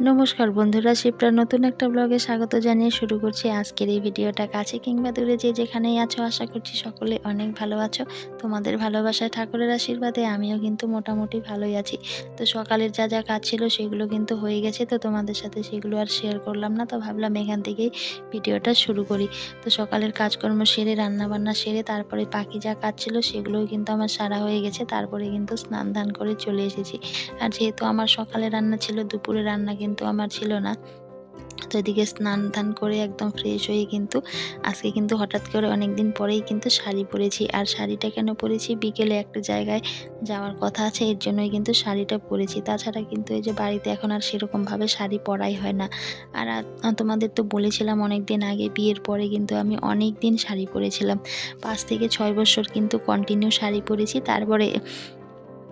নমস্কার বন্ধুরা, শিপ্রার নতুন একটা ব্লগে স্বাগত জানিয়ে শুরু করছি আজকের এই ভিডিওটা। কাছে কিংবা দূরে যে যেখানেই আছো, আশা করছি সকলে অনেক ভালো আছো। তোমাদের ভালোবাসায়, ঠাকুরের আশীর্বাদে আমিও কিন্তু মোটামুটি ভালোই আছি। তো সকালের যা যা কাজ ছিল, সেগুলো কিন্তু হয়ে গেছে। তো তোমাদের সাথে সেগুলো আর শেয়ার করলাম না, তো ভাবলাম এখান থেকেই ভিডিওটা শুরু করি। তো সকালের কাজকর্ম সেরে, রান্নাবান্না সেরে, তারপরে পাখি যা কাজ ছিল সেগুলোও কিন্তু আমার সারা হয়ে গেছে। তারপরে কিন্তু স্নান ধান করে চলে এসেছি। আর যেহেতু আমার সকালে রান্না ছিল, দুপুরে রান্না কিন্তু আমার ছিল না। তো এদিকে স্নান ধান করে একদম ফ্রেশ হয়ে কিন্তু আজকে কিন্তু হঠাৎ করে অনেক দিন পরেই কিন্তু শাড়ি পরেছি। আর শাড়িটা কেন পরেছি? বিকেলে একটা জায়গায় যাওয়ার কথা আছে, এর জন্যই কিন্তু শাড়িটা পরেছি। তাছাড়া কিন্তু এই যে বাড়িতে এখন আর সেরকমভাবে শাড়ি পরাই হয় না। আর তোমাদের তো বলেছিলাম অনেক দিন আগে, বিয়ের পরে কিন্তু আমি অনেক দিন শাড়ি পরেছিলাম। পাঁচ থেকে ছয় বছর কিন্তু কন্টিনিউ শাড়ি পরেছি। তারপরে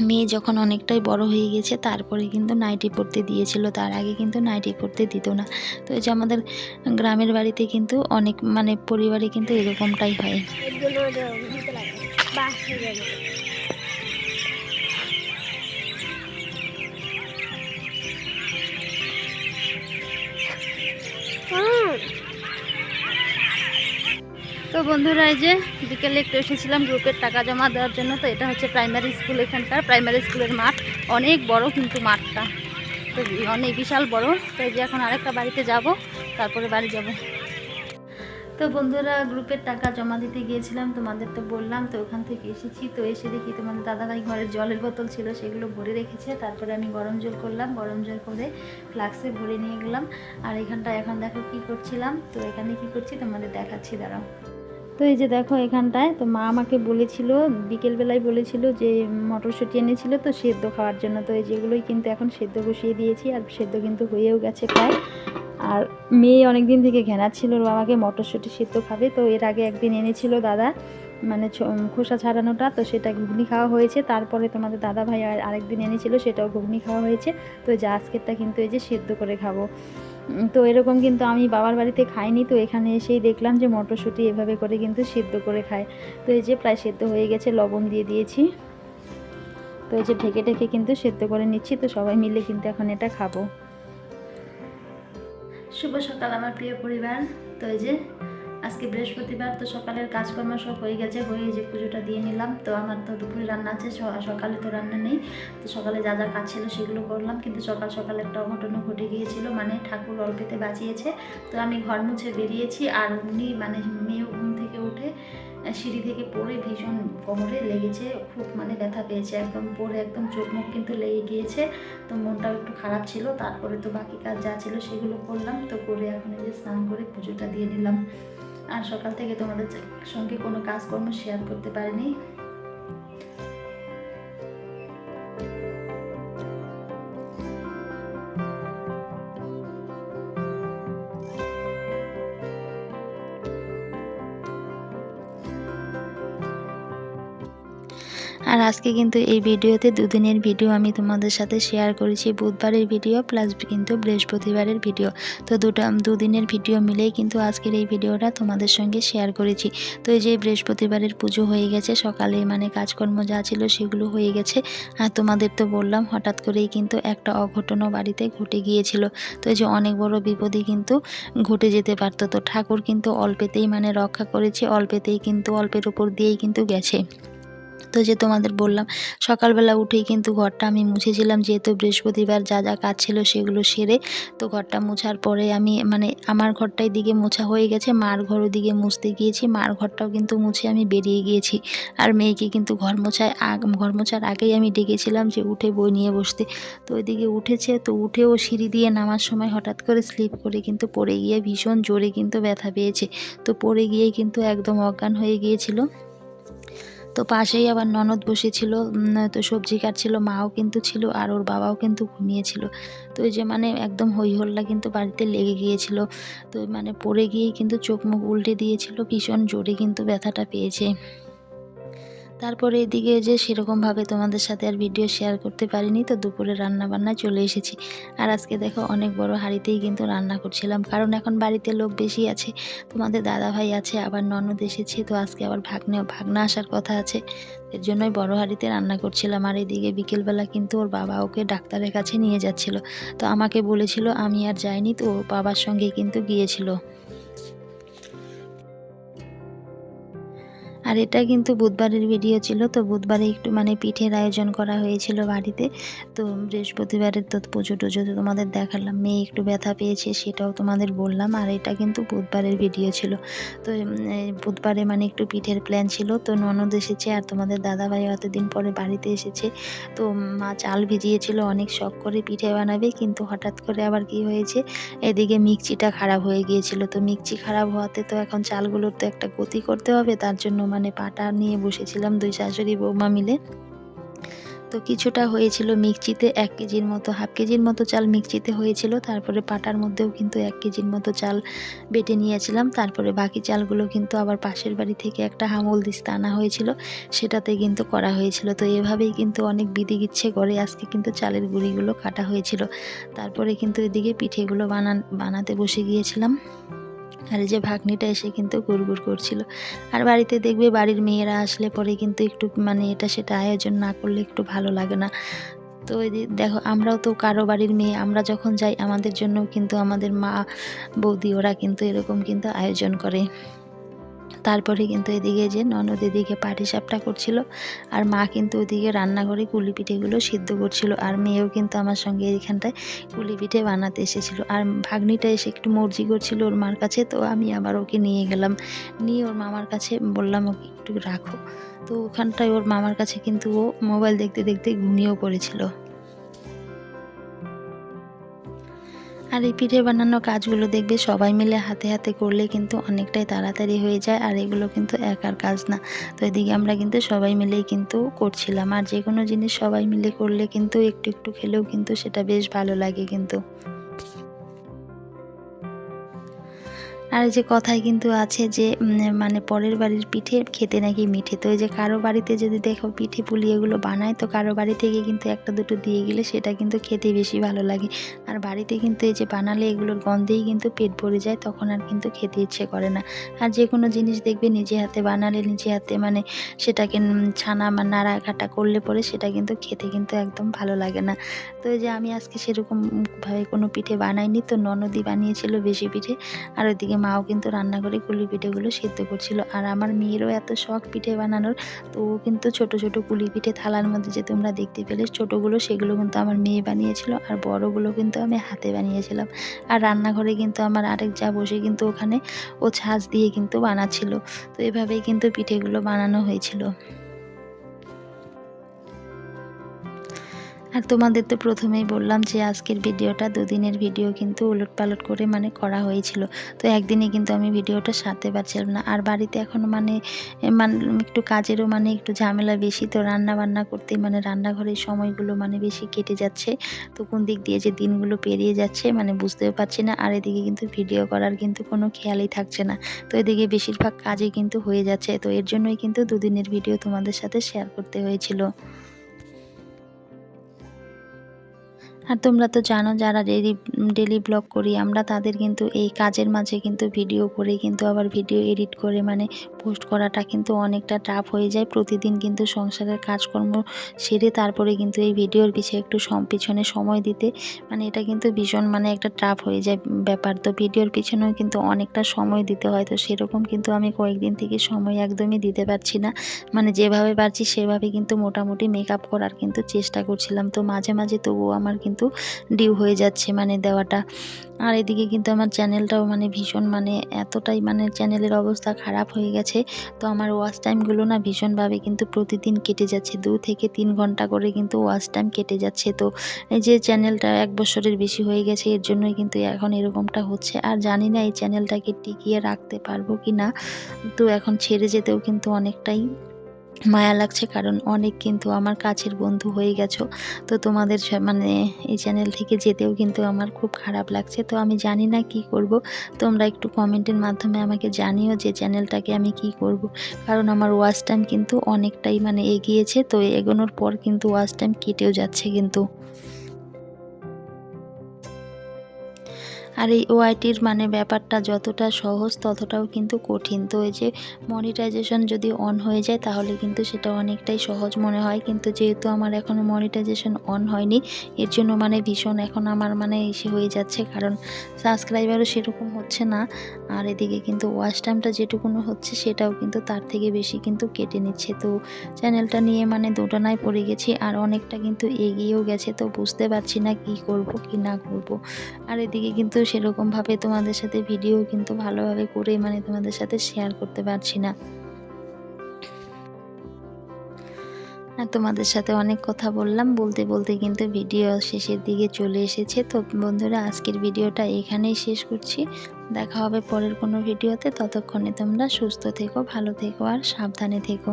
মেয়ে যখন অনেকটাই বড় হয়ে গেছে, তারপরে কিন্তু নাইটি পড়তে দিয়েছিল। তার আগে কিন্তু নাইটি পড়তে দিত না। তো এই যে আমাদের গ্রামের বাড়িতে কিন্তু অনেক মানে পরিবারে কিন্তু এরকমটাই হয়। এগুলো তো বন্ধুরা, এই যে বিকেলে একটু এসেছিলাম গ্রুপের টাকা জমা দেওয়ার জন্য, তো এটা হচ্ছে প্রাইমারি স্কুল এখানকার। প্রাইমারি স্কুলের মাঠ, অনেক বড় কিন্তু মাঠটা। তো অনেক বিশাল বড়। তো এই যে এখন আরেকটা বাড়িতে যাব, তারপরে বাড়ি যাব। তো বন্ধুরা, গ্রুপের টাকা জমা দিতে গিয়েছিলাম, তোমাদের তো বললাম, তো ওখান থেকে এসেছি। তো এসে দেখি তোমাদের দাদাভাই ঘরের জলের বোতল ছিল, সেগুলো ভরে রেখেছে। তারপরে আমি গরম জল করলাম, গরম জল করে ফ্লাক্সে ভরে নিয়ে গেলাম। আর এখানটা এখন দেখো কি করছিলাম, তো এখানে কি করছি, তোমাদের দেখাচ্ছি, দাঁড়াও। তো এই যে দেখো এখানটায়, তো মা আমাকে বলেছিল, বিকেলবেলায় বলেছিল যে মটরশুঁটি এনেছিল, তো সেদ্ধ খাওয়ার জন্য। তো এই যেগুলোই কিন্তু এখন সেদ্ধ বসিয়ে দিয়েছি, আর সেদ্ধ কিন্তু হয়েও গেছে প্রায়। আর মেয়ে অনেক দিন থেকে ঘেনাচ্ছিল ওর বাবাকে মটরশুঁটি সেদ্ধ খাবে। তো এর আগে একদিন এনেছিল দাদা মানে খোসা ছাড়ানোটা, তো সেটা ঘুগনি খাওয়া হয়েছে। তারপরে তোমাদের দাদা ভাই আর, আরেকদিন এনেছিল, সেটাও ঘুগনি খাওয়া হয়েছে। তো যে আজকেরটা কিন্তু এই যে সেদ্ধ করে খাব। তো এরকম কিন্তু আমি বাবার বাড়িতে খাইনি, তো এখানে এসেই দেখলাম যে মটরশুঁটি এভাবে করে কিন্তু সিদ্ধ করে খায়। তো এই যে প্রায় সেদ্ধ হয়ে গেছে, লবণ দিয়ে দিয়েছি। তো এই যে ঢেকে ঢেকে কিন্তু সেদ্ধ করে নিচ্ছি, তো সবাই মিলে কিন্তু এখন এটা খাব। শুভ সকাল আমার প্রিয় পরিবার। তো এই যে আজকে বৃহস্পতিবার তো সকালের কাজকর্ম সব হয়ে গেছে, হয়ে যে পুজোটা দিয়ে নিলাম। তো আমার তো দুপুরে রান্না আছে সকালে তো রান্না নেই। তো সকালে যা যা কাজ ছিল সেগুলো করলাম, কিন্তু সকাল সকাল একটা অঘটনও ঘটে গিয়েছিল মানে ঠাকুর অল্পেতে বাঁচিয়েছে। তো আমি ঘর মুছে বেরিয়েছি আর উনি মানে মেয়ে ঘুম থেকে উঠে সিঁড়ি থেকে পড়ে ভীষণ কোমরে লেগেছে, খুব মানে ব্যথা পেয়েছে, একদম পড়ে একদম চোখ মুখ কিন্তু লেগে গিয়েছে। তো মনটাও একটু খারাপ ছিল, তারপরে তো বাকি কাজ যা ছিল সেগুলো করলাম, তো করে এখন এই যে স্নান করে পুজোটা দিয়ে নিলাম। আর সকাল থেকে তোমাদের সঙ্গে কোনো কাজকর্ম শেয়ার করতে পারিনি। আর আজকে কিন্তু এই ভিডিওতে দুদিনের ভিডিও আমি তোমাদের সাথে শেয়ার করেছি। বুধবারের ভিডিও প্লাস কিন্তু বৃহস্পতিবারের ভিডিও। তো দুটা, দুদিনের ভিডিও মিলেই কিন্তু আজকের এই ভিডিওটা তোমাদের সঙ্গে শেয়ার করেছি। তো এই যে বৃহস্পতিবারের পুজো হয়ে গেছে সকালে মানে কাজকর্ম যা ছিল সেগুলো হয়ে গেছে। আর তোমাদের তো বললাম, হঠাৎ করেই কিন্তু একটা অঘটনও বাড়িতে ঘটে গিয়েছিল। তো এই যে অনেক বড় বিপদই কিন্তু ঘটে যেতে পারতো। তো ঠাকুর কিন্তু অল্পেতেই মানে রক্ষা করেছে, অল্পেতেই কিন্তু, অল্পের উপর দিয়েই কিন্তু গেছে। তো যে তোমাদের বললাম, সকালবেলা উঠেই কিন্তু ঘরটা আমি মুছেছিলাম, যেহেতু বৃহস্পতিবার যা যা কাজ ছিল সেগুলো সেরে তো ঘরটা মুছার পরে আমি মানে আমার ঘরটাই দিকে মোছা হয়ে গেছে, মার ঘর দিকে মুছতে গিয়েছি, মার ঘরটাও কিন্তু মুছে আমি বেরিয়ে গিয়েছি। আর মেয়েকে কিন্তু ঘর মোছায় ঘর মোছার আগেই আমি ডেকেছিলাম যে উঠে বই নিয়ে বসতে। তো ওইদিকে উঠেছে, তো উঠেও সিঁড়ি দিয়ে নামার সময় হঠাৎ করে স্লিপ করে কিন্তু পড়ে গিয়ে ভীষণ জোরে কিন্তু ব্যথা পেয়েছে। তো পড়ে গিয়েই কিন্তু একদম অজ্ঞান হয়ে গিয়েছিল। তো পাশেই আবার ননদ বসেছিল তো সবজি কাটছিল, মাও কিন্তু ছিল আর ওর বাবাও কিন্তু ঘুমিয়েছিল। তো ওই যে মানে একদম হই হল্লা কিন্তু বাড়িতে লেগে গিয়েছিল। তো মানে পড়ে গিয়েই কিন্তু চোখ মুখ উল্টে দিয়েছিল, ভীষণ জোরে কিন্তু ব্যথাটা পেয়েছে। তারপরে এদিকে যে সেরকমভাবে তোমাদের সাথে আর ভিডিও শেয়ার করতে পারিনি, তো দুপুরে রান্না বান্নায় চলে এসেছি। আর আজকে দেখো অনেক বড় হাঁড়িতেই কিন্তু রান্না করছিলাম, কারণ এখন বাড়িতে লোক বেশি আছে, তোমাদের দাদা ভাই আছে, আবার ননদ এসেছে, তো আজকে আবার ভাগ্নে, ভাগনা আসার কথা আছে, এর জন্যই বড় হাঁড়িতে রান্না করছিলাম। আর এদিকে বিকেলবেলা কিন্তু ওর বাবা ওকে ডাক্তারের কাছে নিয়ে যাচ্ছিল, তো আমাকে বলেছিল, আমি আর যাইনি তো ওর বাবার সঙ্গে কিন্তু গিয়েছিল। আর এটা কিন্তু বুধবারের ভিডিও ছিল, তো বুধবারে একটু মানে পিঠের আয়োজন করা হয়েছিল বাড়িতে। তো বৃহস্পতিবারের তো পুজো টুজো তো তোমাদের দেখালাম, মেয়ে একটু ব্যথা পেয়েছে সেটাও তোমাদের বললাম, আর এটা কিন্তু বুধবারের ভিডিও ছিল। তো বুধবারে মানে একটু পিঠের প্ল্যান ছিল, তো ননদ এসেছে আর তোমাদের দাদাভাই এতদিন পরে বাড়িতে এসেছে। তো মা চাল ভিজিয়েছিল, অনেক শখ করে পিঠে বানাবে, কিন্তু হঠাৎ করে আবার কি হয়েছে, এদিকে মিক্সিটা খারাপ হয়ে গিয়েছিল। তো মিক্সি খারাপ হওয়াতে তো এখন চালগুলোর তো একটা গতি করতে হবে, তার জন্য মানে পাটা নিয়ে বসেছিলাম দুই শাশুড়ি বৌমা মিলে। তো কিছুটা হয়েছিল মিক্সিতে এক কেজির মতো, হাফ কেজির মতো চাল মিক্সিতে হয়েছিল। তারপরে পাটার মধ্যেও কিন্তু এক কেজির মতো চাল বেটে নিয়েছিলাম। তারপরে বাকি চালগুলো কিন্তু আবার পাশের বাড়ি থেকে একটা হামল দিস্তা আনা হয়েছিল। সেটাতে কিন্তু করা হয়েছিল। তো এভাবেই কিন্তু অনেক বিধি ইচ্ছে করে আজকে কিন্তু চালের গুঁড়িগুলো কাটা হয়েছিল। তারপরে কিন্তু এদিকে পিঠেগুলো বানান, বানাতে বসে গিয়েছিলাম। আর এই যে ভাগ্নিটা এসে কিন্তু গুড়গুড় করছিল। আর বাড়িতে দেখবে বাড়ির মেয়েরা আসলে পরে কিন্তু একটু মানে এটা সেটা আয়োজন না করলে একটু ভালো লাগে না। তো দেখো, আমরাও তো কারও বাড়ির মেয়ে, আমরা যখন যাই আমাদের জন্য কিন্তু আমাদের মা, বৌদি ওরা কিন্তু এরকম কিন্তু আয়োজন করে। তারপরে কিন্তু এদিকে যে ননদ এদিকে পাটিসাপটা করছিল আর মা কিন্তু ওদিকে রান্নাঘরে কুলি পিঠেগুলো সিদ্ধ করছিল আর মেয়েও কিন্তু আমার সঙ্গে এইখানটায় কুলি পিঠে বানাতে এসেছিল। আর ভাগ্নিটা এসে একটু মর্জি করছিল ওর মার কাছে, তো আমি আবার ওকে নিয়ে গেলাম। নিয়ে ওর মামার কাছে বললাম, ওকে একটু রাখো। তো ওখানটায় ওর মামার কাছে কিন্তু ও মোবাইল দেখতে দেখতে ঘুমিয়েও পড়েছিল। আর এই পিঠে বানানো কাজগুলো দেখবে সবাই মিলে হাতে হাতে করলে কিন্তু অনেকটাই তাড়াতাড়ি হয়ে যায়, আর এগুলো কিন্তু একার কাজ না। তো এদিকে আমরা কিন্তু সবাই মিলেই কিন্তু করছিলাম। আর যে কোনো জিনিস সবাই মিলে করলে কিন্তু একটু একটু খেলেও কিন্তু সেটা বেশ ভালো লাগে কিন্তু। আর যে কথায় কিন্তু আছে যে মানে পরের বাড়ির পিঠে খেতে নাকি মিঠে। তো এই যে কারও বাড়িতে যদি দেখো পিঠে পুলি এগুলো বানায়, তো কারও বাড়ি থেকে কিন্তু একটা দুটো দিয়ে গেলে সেটা কিন্তু খেতে বেশি ভালো লাগে। আর বাড়িতে কিন্তু এই যে বানালে এগুলোর গন্ধেই কিন্তু পেট ভরে যায়, তখন আর কিন্তু খেতে ইচ্ছে করে না। আর যে কোনো জিনিস দেখবে নিজে হাতে বানালে, নিজে হাতে মানে সেটাকে ছানা বা নাড়া ঘাটা করলে পরে সেটা কিন্তু খেতে কিন্তু একদম ভালো লাগে না। তো এই যে আমি আজকে সেরকমভাবে কোনো পিঠে বানাইনি, তো ননদি বানিয়েছিল বেশি পিঠে। আর ওইদিকে মাও কিন্তু রান্না করে কুলি পিঠেগুলো সেদ্ধ করছিল। আর আমার মেয়েরও এত শখ পিঠে বানানোর, তো ও কিন্তু ছোট ছোট কুলি পিঠে থালার মধ্যে যে তোমরা দেখতে পেলে, ছোটোগুলো সেগুলো কিন্তু আমার মেয়ে বানিয়েছিল আর বড়গুলো কিন্তু আমি হাতে বানিয়েছিলাম। আর রান্নাঘরে কিন্তু আমার আরেক যা বসে কিন্তু ওখানে ও ছাঁচ দিয়ে কিন্তু বানাচ্ছিল। তো এভাবেই কিন্তু পিঠেগুলো বানানো হয়েছিল। আর তোমাদের তো প্রথমেই বললাম যে আজকের ভিডিওটা দুদিনের ভিডিও কিন্তু উলট পালট করে মানে করা হয়েছিল। তো একদিনে কিন্তু আমি ভিডিওটা সারতে পারছিলাম না। আর বাড়িতে এখন মানে মানে একটু কাজেরও মানে একটু ঝামেলা বেশি। তো রান্না বান্না করতে মানে রান্নাঘরের সময়গুলো মানে বেশি কেটে যাচ্ছে। তো কোন দিক দিয়ে যে দিনগুলো পেরিয়ে যাচ্ছে মানে বুঝতেও পারছি না। আর এদিকে কিন্তু ভিডিও করার কিন্তু কোনো খেয়ালই থাকছে না। তো এদিকে বেশিরভাগ কাজই কিন্তু হয়ে যাচ্ছে। তো এর জন্যই কিন্তু দুদিনের ভিডিও তোমাদের সাথে শেয়ার করতে হয়েছিল। আর তোমরা তো জানো যারা ডেলি ডেলি ব্লগ করি, আমরা তাদের কিন্তু এই কাজের মাঝে কিন্তু ভিডিও করে কিন্তু আবার ভিডিও এডিট করে মানে পোস্ট করাটা কিন্তু অনেকটা টাফ হয়ে যায়। প্রতিদিন কিন্তু সংসারের কাজকর্ম সেরে তারপরে কিন্তু এই ভিডিওর পিছিয়ে একটু পিছনে সময় দিতে মানে এটা কিন্তু ভীষণ মানে একটা টাফ হয়ে যায় ব্যাপার। তো ভিডিওর পিছনেও কিন্তু অনেকটা সময় দিতে হয়। তো সেরকম কিন্তু আমি কয়েকদিন থেকে সময় একদমই দিতে পারছি না। মানে যেভাবে পারছি সেভাবে কিন্তু মোটামুটি মেকআপ করার কিন্তু চেষ্টা করছিলাম। তো মাঝে মাঝে তবুও আমার কিন্তু ডিউ হয়ে যাচ্ছে মানে দেওয়াটা। আর এদিকে কিন্তু আমার চ্যানেলটাও মানে ভীষণ মানে এতটাই মানে চ্যানেলের অবস্থা খারাপ হয়ে গেছে। তো আমার ওয়াচ টাইমগুলো না ভীষণভাবে কিন্তু প্রতিদিন কেটে যাচ্ছে। দু থেকে তিন ঘণ্টা করে কিন্তু ওয়াচ টাইম কেটে যাচ্ছে। তো এই যে চ্যানেলটা এক বছরের বেশি হয়ে গেছে, এর জন্যই কিন্তু এখন এরকমটা হচ্ছে। আর জানি না এই চ্যানেলটাকে টিকিয়ে রাখতে পারব কি না তো এখন ছেড়ে যেতেও কিন্তু অনেকটাই মায়া লাগছে কারণ অনেক কিন্তু আমার কাছের বন্ধু হয়ে গেছো। তো তোমাদের মানে এই চ্যানেল থেকে যেতেও কিন্তু আমার খুব খারাপ লাগছে। তো আমি জানি না কি করব। তোমরা একটু কমেন্টের মাধ্যমে আমাকে জানিও যে চ্যানেলটাকে আমি কি করব। কারণ আমার ওয়াচ টাইম কিন্তু অনেকটাই মানে এগিয়েছে। তো এগোনোর পর কিন্তু ওয়াচ টাইম কেটেও যাচ্ছে কিন্তু। আর এই ওআইটির মানে ব্যাপারটা যতটা সহজ ততটাও কিন্তু কঠিন। তো এই যে মনিটাইজেশন যদি অন হয়ে যায়, তাহলে কিন্তু সেটা অনেকটাই সহজ মনে হয়। কিন্তু যেহেতু আমার এখনও মনিটাইজেশন অন হয়নি, এর জন্য মানে ভীষণ এখন আমার মানে এসে হয়ে যাচ্ছে। কারণ সাবস্ক্রাইবারও সেরকম হচ্ছে না। আর এদিকে কিন্তু ওয়াচ টাইমটা যেটুকুনো হচ্ছে, সেটাও কিন্তু তার থেকে বেশি কিন্তু কেটে নিচ্ছে। তো চ্যানেলটা নিয়ে মানে দোটানায় পড়ে গেছি, আর অনেকটা কিন্তু এগিয়েও গেছে। তো বুঝতে পারছি না কি করব, কি না করব। আর এদিকে কিন্তু সেরকমভাবে তোমাদের সাথে ভিডিও কিন্তু ভালোভাবে করে মানে তোমাদের সাথে শেয়ার করতে পারছি না। আর তোমাদের সাথে অনেক কথা বললাম, বলতে বলতে কিন্তু ভিডিও শেষের দিকে চলে এসেছে। তো বন্ধুরা, আজকের ভিডিওটা এখানেই শেষ করছি। দেখা হবে পরের কোনো ভিডিওতে ততক্ষণে তোমরা সুস্থ থেকো, ভালো থেকো আর সাবধানে থেকো।